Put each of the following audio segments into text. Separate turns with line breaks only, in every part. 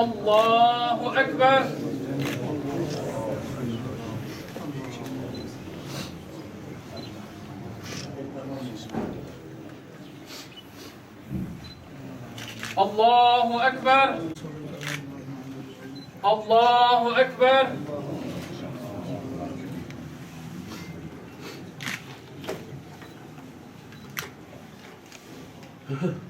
الله أكبر الله أكبر الله أكبر Huh.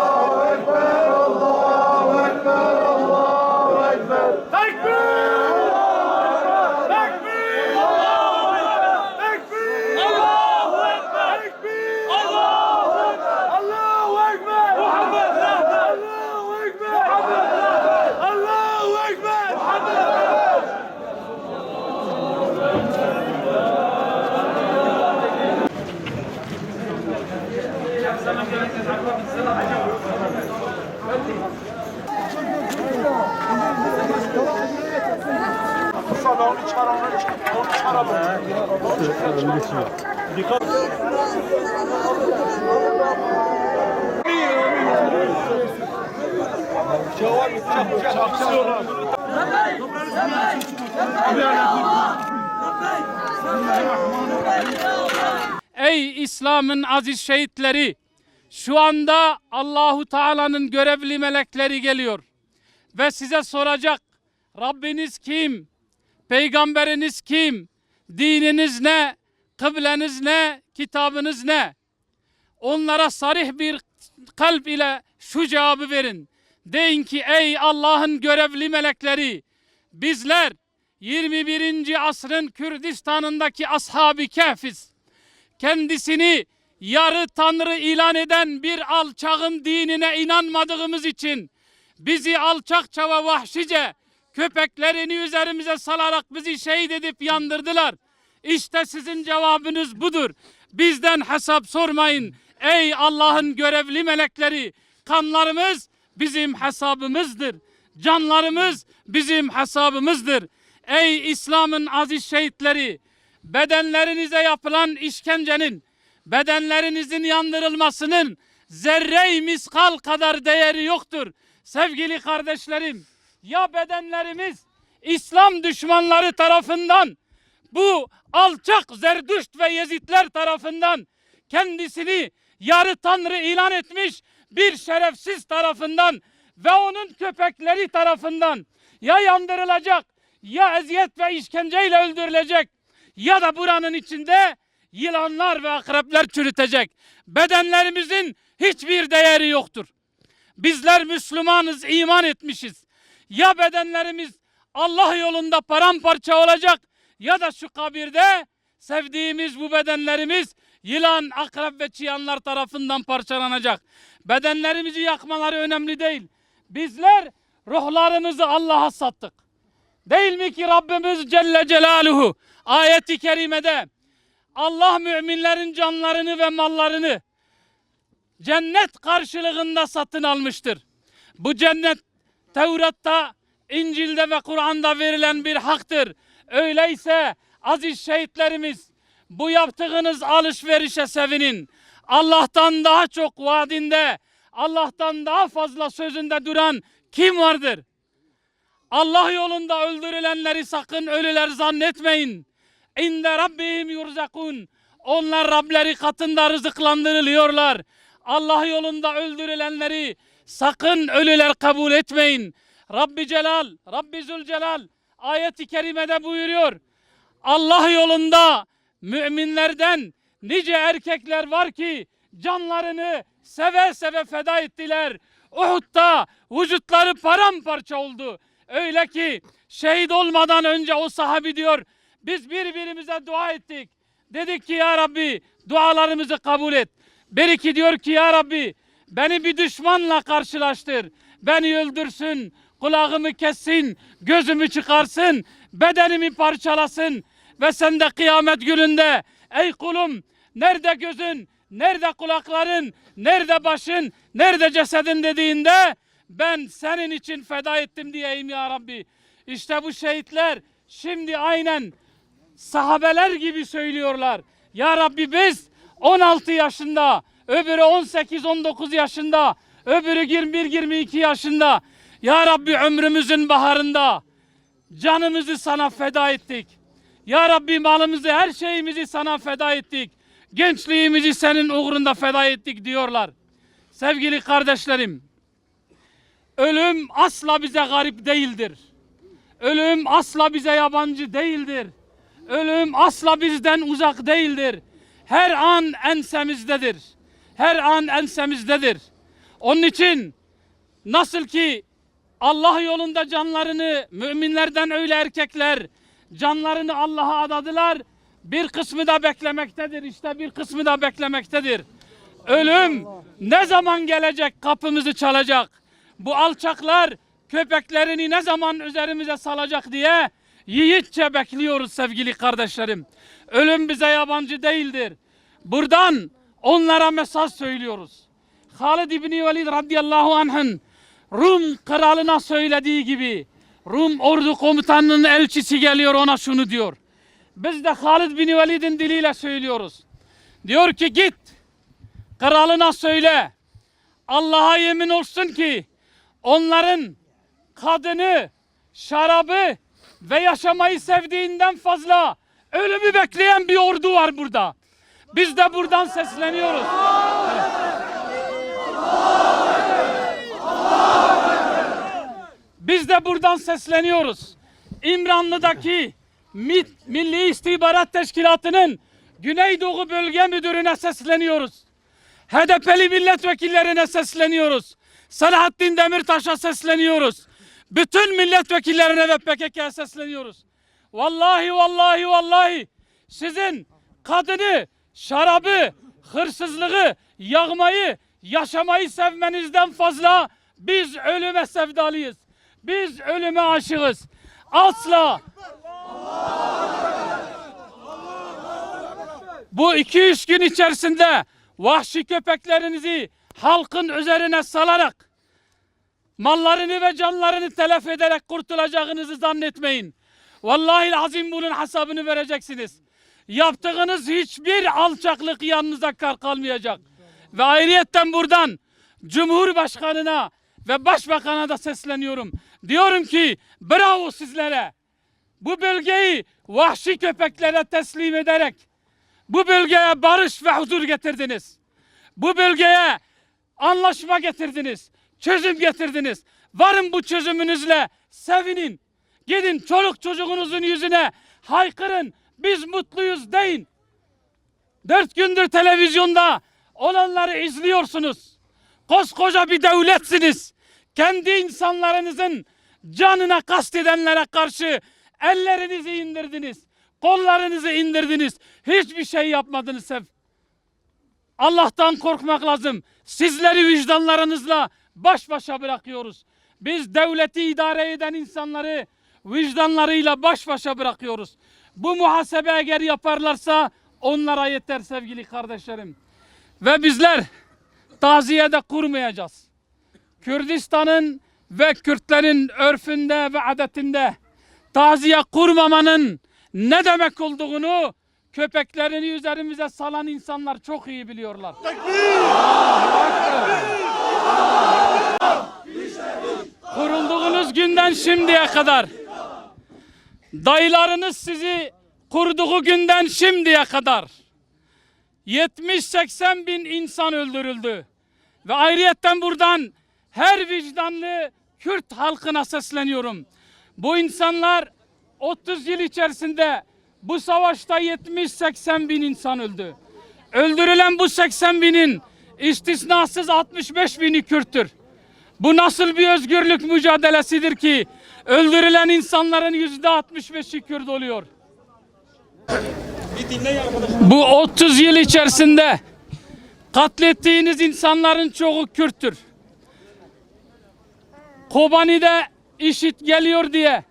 Ey İslam'ın aziz şehitleri! Şu anda Allahu Teala'nın görevli melekleri geliyor ve size soracak Rabbiniz kim? Peygamberiniz kim? Dininiz ne? Kıbleniz ne? Kitabınız ne? Onlara sarih bir kalp ile şu cevabı verin. Deyin ki ey Allah'ın görevli melekleri bizler 21. asrın Kürdistan'ındaki ashab-ı kehfiz kendisini yarı tanrı ilan eden bir alçağın dinine inanmadığımız için bizi alçakça ve vahşice köpeklerini üzerimize salarak bizi şehit edip yandırdılar. İşte sizin cevabınız budur. Bizden hesap sormayın. Ey Allah'ın görevli melekleri, kanlarımız bizim hesabımızdır. Canlarımız bizim hesabımızdır. Ey İslam'ın aziz şehitleri, bedenlerinize yapılan işkencenin, bedenlerinizin yandırılmasının zerre miskal kadar değeri yoktur. Sevgili kardeşlerim, ya bedenlerimiz İslam düşmanları tarafından bu alçak Zerdüşt ve Yezidler tarafından kendisini yarı tanrı ilan etmiş bir şerefsiz tarafından ve onun köpekleri tarafından ya yandırılacak ya eziyet ve işkenceyle öldürülecek ya da buranın içinde yılanlar ve akrepler çürütecek. Bedenlerimizin hiçbir değeri yoktur. Bizler Müslümanız, iman etmişiz. Ya bedenlerimiz Allah yolunda paramparça olacak ya da şu kabirde sevdiğimiz bu bedenlerimiz yılan, akrep ve çıyanlar tarafından parçalanacak. Bedenlerimizi yakmaları önemli değil. Bizler ruhlarımızı Allah'a sattık. Değil mi ki Rabbimiz Celle Celaluhu ayeti kerimede Allah müminlerin canlarını ve mallarını cennet karşılığında satın almıştır. Bu cennet Tevrat'ta, İncil'de ve Kur'an'da verilen bir haktır. Öyleyse aziz şehitlerimiz bu yaptığınız alışverişe sevinin. Allah'tan daha çok vaadinde, Allah'tan daha fazla sözünde duran kim vardır? Allah yolunda öldürülenleri sakın ölüler zannetmeyin. İnde Rabbihim yurzakun. Onlar Rableri katında rızıklandırılıyorlar. Allah yolunda öldürülenleri sakın ölüler kabul etmeyin. Rabbi Celal, Rabbi Zülcelal ayeti kerimede buyuruyor. Allah yolunda müminlerden nice erkekler var ki canlarını seve seve feda ettiler. Uhud'da vücutları paramparça oldu. Öyle ki şehit olmadan önce o sahabi diyor biz birbirimize dua ettik. Dedik ki ya Rabbi dualarımızı kabul et. Bir iki diyor ki ya Rabbi beni bir düşmanla karşılaştır. Beni öldürsün, kulağımı kessin, gözümü çıkarsın, bedenimi parçalasın. Ve sen de kıyamet gününde ey kulum nerede gözün, nerede kulakların, nerede başın, nerede cesedin dediğinde ben senin için feda ettim diyeyim ya Rabbi. İşte bu şehitler şimdi aynen sahabeler gibi söylüyorlar. Ya Rabbi biz 16 yaşında, öbürü 18-19 yaşında, öbürü 21-22 yaşında. Ya Rabbi ömrümüzün baharında canımızı sana feda ettik. Ya Rabbi malımızı, her şeyimizi sana feda ettik. Gençliğimizi senin uğrunda feda ettik diyorlar. Sevgili kardeşlerim, ölüm asla bize garip değildir. Ölüm asla bize yabancı değildir. Ölüm asla bizden uzak değildir. Her an ensemizdedir. Her an ensemizdedir. Onun için nasıl ki Allah yolunda canlarını müminlerden öyle erkekler canlarını Allah'a adadılar. Bir kısmı da beklemektedir. İşte bir kısmı da beklemektedir. Ölüm ne zaman gelecek kapımızı çalacak. Bu alçaklar köpeklerini ne zaman üzerimize salacak diye yiğitçe bekliyoruz sevgili kardeşlerim. Ölüm bize yabancı değildir. Buradan onlara mesaj söylüyoruz. Halid İbni Velid radıyallahu anh'ın Rum kralına söylediği gibi Rum ordu komutanının elçisi geliyor ona şunu diyor. Biz de Halid bin Velid'in diliyle söylüyoruz. Diyor ki git kralına söyle. Allah'a yemin olsun ki onların kadını, şarabı ve yaşamayı sevdiğinden fazla ölümü bekleyen bir ordu var burada. Biz de buradan sesleniyoruz. Biz de buradan sesleniyoruz. İmranlı'daki MİT, Milli İstihbarat Teşkilatı'nın Güneydoğu Bölge Müdürü'ne sesleniyoruz. HDP'li milletvekillerine sesleniyoruz. Selahattin Demirtaş'a sesleniyoruz. Bütün milletvekillerine ve PKK'ya sesleniyoruz. Vallahi vallahi vallahi sizin kadını, şarabı, hırsızlığı, yağmayı, yaşamayı sevmenizden fazla biz ölüme sevdalıyız. Biz ölüme aşığız. Asla bu iki üç gün içerisinde vahşi köpeklerinizi halkın üzerine salarak mallarını ve canlarını telef ederek kurtulacağınızı zannetmeyin. Vallahi azim bunun hesabını vereceksiniz. Yaptığınız hiçbir alçaklık yanınıza kar kalmayacak. Ve ayrıyetten buradan Cumhurbaşkanına ve Başbakan'a da sesleniyorum. Diyorum ki bravo sizlere. Bu bölgeyi vahşi köpeklere teslim ederek bu bölgeye barış ve huzur getirdiniz. Bu bölgeye anlaşma getirdiniz. Çözüm getirdiniz. Varın bu çözümünüzle sevinin. Gidin çoluk çocuğunuzun yüzüne haykırın. Biz mutluyuz deyin. Dört gündür televizyonda olanları izliyorsunuz. Koskoca bir devletsiniz. Kendi insanlarınızın canına kastedenlere karşı ellerinizi indirdiniz. Kollarınızı indirdiniz. Hiçbir şey yapmadınız Sev. Allah'tan korkmak lazım. Sizleri vicdanlarınızla baş başa bırakıyoruz. Biz devleti idare eden insanları vicdanlarıyla baş başa bırakıyoruz. Bu muhasebe eğer yaparlarsa onlara yeter sevgili kardeşlerim. Ve bizler taziyede kurmayacağız. Kürdistan'ın ve Kürtlerin örfünde ve adetinde taziye kurmamanın ne demek olduğunu köpeklerini üzerimize salan insanlar çok iyi biliyorlar. Kurulduğunuz günden şimdiye kadar dayılarınız sizi kurduğu günden şimdiye kadar 70-80 bin insan öldürüldü. Ve ayrıyetten buradan her vicdanlı Kürt halkına sesleniyorum. Bu insanlar 30 yıl içerisinde bu savaşta 70-80 bin insan öldü. Öldürülen bu 80 binin istisnasız 65 bini Kürttür. Bu nasıl bir özgürlük mücadelesidir ki öldürülen insanların yüzde 65'i Kürt oluyor. Bu 30 yıl içerisinde katlettiğiniz insanların çoğu Kürttür. Kobani'de işit geliyor diye,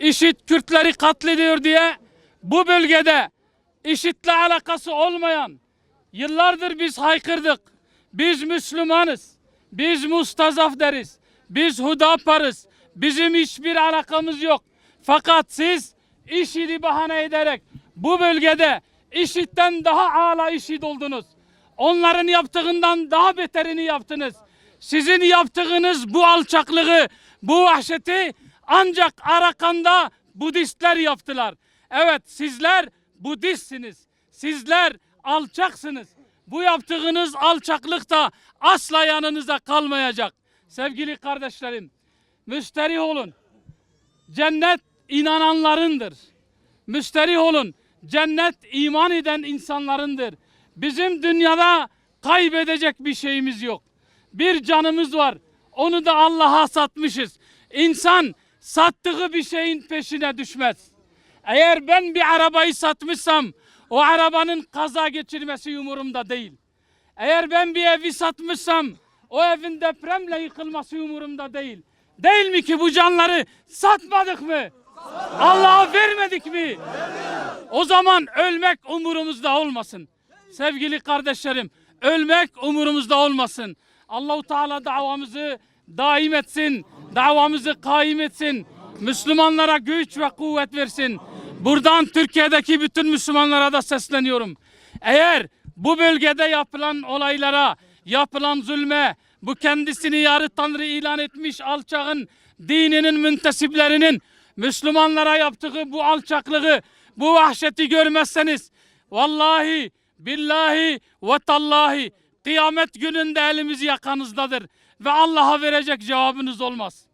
işit Kürtleri katlediyor diye bu bölgede işitle alakası olmayan yıllardır biz haykırdık. Biz Müslümanız. Biz mustazaf deriz. Biz hudaparız. Bizim hiçbir alakamız yok. Fakat siz IŞİD'i bahane ederek bu bölgede IŞİD'den daha ağla IŞİD oldunuz. Onların yaptığından daha beterini yaptınız. Sizin yaptığınız bu alçaklığı, bu vahşeti ancak Arakan'da Budistler yaptılar. Evet sizler Budistsiniz. Sizler alçaksınız. Bu yaptığınız alçaklık da asla yanınıza kalmayacak. Sevgili kardeşlerim, müsterih olun. Cennet inananlarındır. Müsterih olun. Cennet iman eden insanlarındır. Bizim dünyada kaybedecek bir şeyimiz yok. Bir canımız var. Onu da Allah'a satmışız. İnsan sattığı bir şeyin peşine düşmez. Eğer ben bir arabayı satmışsam o arabanın kaza geçirmesi umurumda değil. Eğer ben bir evi satmışsam o evin depremle yıkılması umurumda değil. Değil mi ki bu canları satmadık mı? Allah'a vermedik mi? O zaman ölmek umurumuzda olmasın. Sevgili kardeşlerim, ölmek umurumuzda olmasın. Allahu Teala davamızı daim etsin. Davamızı kaim etsin. Müslümanlara güç ve kuvvet versin. Buradan Türkiye'deki bütün Müslümanlara da sesleniyorum. Eğer bu bölgede yapılan olaylara, yapılan zulme, bu kendisini yarı tanrı ilan etmiş alçağın dininin müntesiplerinin Müslümanlara yaptığı bu alçaklığı, bu vahşeti görmezseniz vallahi, billahi ve tallahi kıyamet gününde elimiz yakanızdadır ve Allah'a verecek cevabınız olmaz.